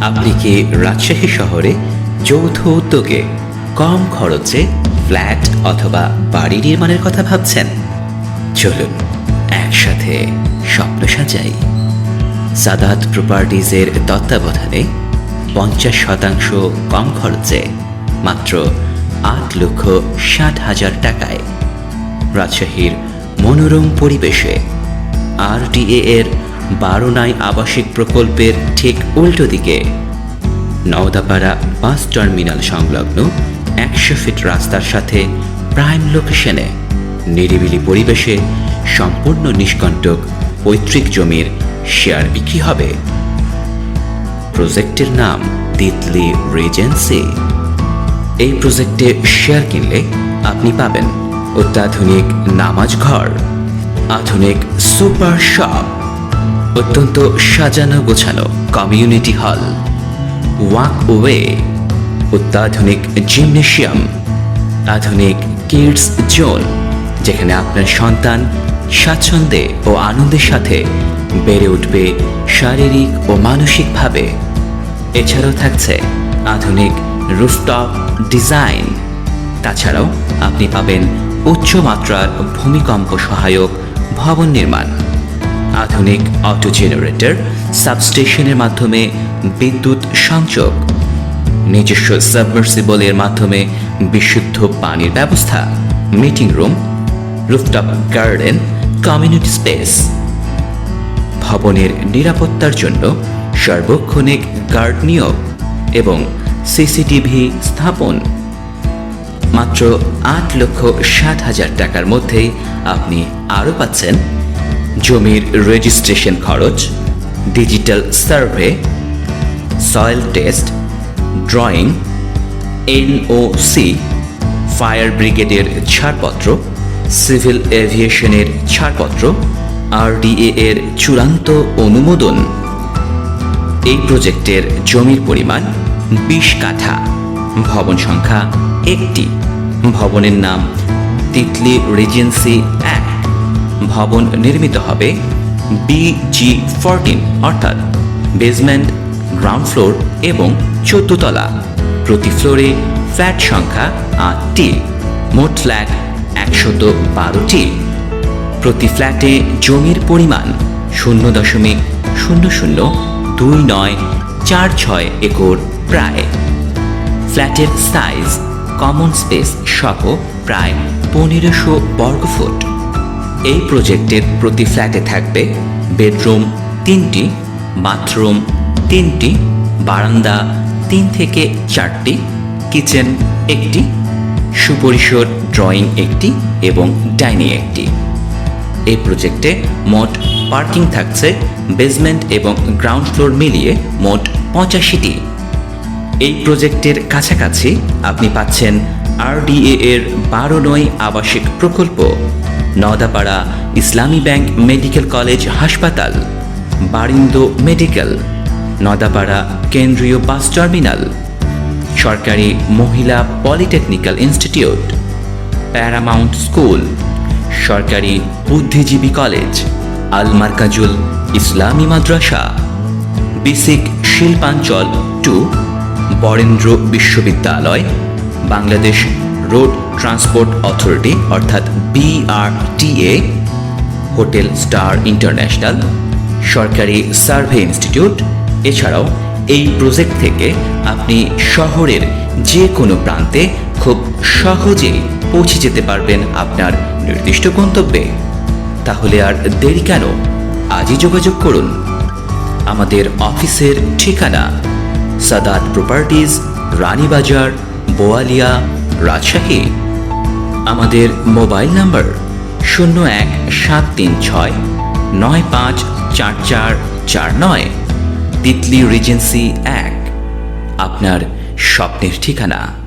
আপনি কি রাজশাহী শহরে যৌথ উদ্যোগে কম খরচে ফ্ল্যাট অথবা বাড়ি নির্মাণের কথা ভাবছেন। চলুন একসাথে স্বপ্ন সাজাই। সাদাত প্রপার্টিজের তত্ত্বাবধানে পঞ্চাশ শতাংশ কম খরচে মাত্র আট লক্ষ ষাট হাজার টাকায়। রাজশাহীর মনোরম পরিবেশে আর এর বারোনাই আবাসিক প্রকল্পের ঠিক উল্টো দিকে। নওদাপাড়া বাস টার্মিনাল সংলগ্ন একশো ফিট রাস্তার সাথে প্রাইম লোকেশনে নিরিবিলি পরিবেশে সম্পূর্ণ নিষ্কণ্টক পৈতৃক জমির শেয়ার বিক্রি হবে। প্রজেক্টের নাম তিতলি রিজেন্সি। এই প্রজেক্টে শেয়ার কিনলে আপনি পাবেন অত্যাধুনিক নামাজ ঘর, আধুনিক সুপার শপ অত্যন্ত সাজানো গোছানো কমিউনিটি হল ওয়াক ওয়ে অত্যাধুনিক জিমনেশিয়াম আধুনিক কিডস জোন যেখানে আপনার সন্তান স্বাচ্ছন্দ্যে ও আনন্দের সাথে বেড়ে উঠবে শারীরিক ও মানসিকভাবে। এছাড়াও থাকছে আধুনিক রুফটপ ডিজাইন তাছাড়াও আপনি পাবেন উচ্চমাত্রার ভূমিকম্প সহায়ক ভবন নির্মাণ। আধুনিক অটো জেনারেটর সাবস্টেশনের মাধ্যমে বিদ্যুৎ সংযোগ, নিজস্ব সাবমার্সিবলের মাধ্যমে বিশুদ্ধ পানির ব্যবস্থা meeting room rooftop garden community space ভবনের নিরাপত্তার জন্য সার্বক্ষণিক গার্ড নিয়োগ এবং সিসিটিভি স্থাপন। মাত্র আট লক্ষ ষাট হাজার টাকার মধ্যেই আপনি আরও পাচ্ছেন জমির রেজিস্ট্রেশন খরচ digital survey soil test drawing N O C fire ব্রিগেডের ছাড়পত্র সিভিল এভিয়েশনের ছাড়পত্র আরডিএ এর চূড়ান্ত অনুমোদন। এই প্রজেক্টের জমির পরিমাণ বিশ কাঠা, ভবন সংখ্যা একটি। ভবনের নাম তিতলি রিজেন্সি এক ভবন নির্মিত হবে বিজি ফোরটিন অর্থাৎ বেসমেন্ট গ্রাউন্ড ফ্লোর এবং চোদ্দ তলা প্রতি ফ্লোরে ফ্ল্যাট সংখ্যা আটটি। মোট ফ্ল্যাট একশত বারোটি। প্রতি ফ্ল্যাটে জমির পরিমাণ শূন্য দশমিক শূন্য শূন্য দুই নয় চার ছয় একর প্রায়। ফ্ল্যাটের সাইজ কমন স্পেস সহ প্রায় পনেরোশো বর্গফুট। এই প্রজেক্টের প্রতি ফ্ল্যাটে থাকবে বেডরুম তিনটি, বাথরুম তিনটি, বারান্দা তিন থেকে চারটি, কিচেন একটি, সুপরিসর ড্রয়িং একটি এবং ডাইনিং একটি। এই প্রজেক্টে মোট পার্কিং থাকছে বেসমেন্ট এবং গ্রাউন্ড ফ্লোর মিলিয়ে মোট পঁচাশিটি। এই প্রজেক্টের কাছাকাছি আপনি পাচ্ছেন আরডিএ এর বারো নয় আবাসিক প্রকল্প। নদাপাড়া ইসলামী ব্যাংক মেডিকেল কলেজ হাসপাতাল, বারিন্দ মেডিকেল নদাপাড়া কেন্দ্রীয় বাস টার্মিনাল, সরকারি মহিলা পলিটেকনিক্যাল ইনস্টিটিউট, প্যারামাউন্ট স্কুল, সরকারি বুদ্ধিজীবী কলেজ আল মার্কাজুল ইসলামী মাদ্রাসা, বিসিক শিল্পাঞ্চল টু, বরেন্দ্র বিশ্ববিদ্যালয়, বাংলাদেশ রোড ট্রান্সপোর্ট অথরিটি অর্থাৎ B R T A hotel star international সরকারি সার্ভে ইনস্টিটিউট। এছাড়াও এই প্রজেক্ট থেকে আপনি শহরের যে কোনো প্রান্তে খুব সহজেই পৌঁছে যেতে পারবেন আপনার নির্দিষ্ট গন্তব্যে। তাহলে আর দেরি কেন? আজই যোগাযোগ করুন। আমাদের অফিসের ঠিকানা, সাদাত প্রপার্টিজ রানীবাজার, বোয়ালিয়া রাজশাহী। আমাদের মোবাইল নাম্বার শূন্য এক সাত তিন ছয় নয় পাঁচ চার চার চার নয়, তিতলি রিজেন্সি এক। আপনার স্বপ্নের ঠিকানা।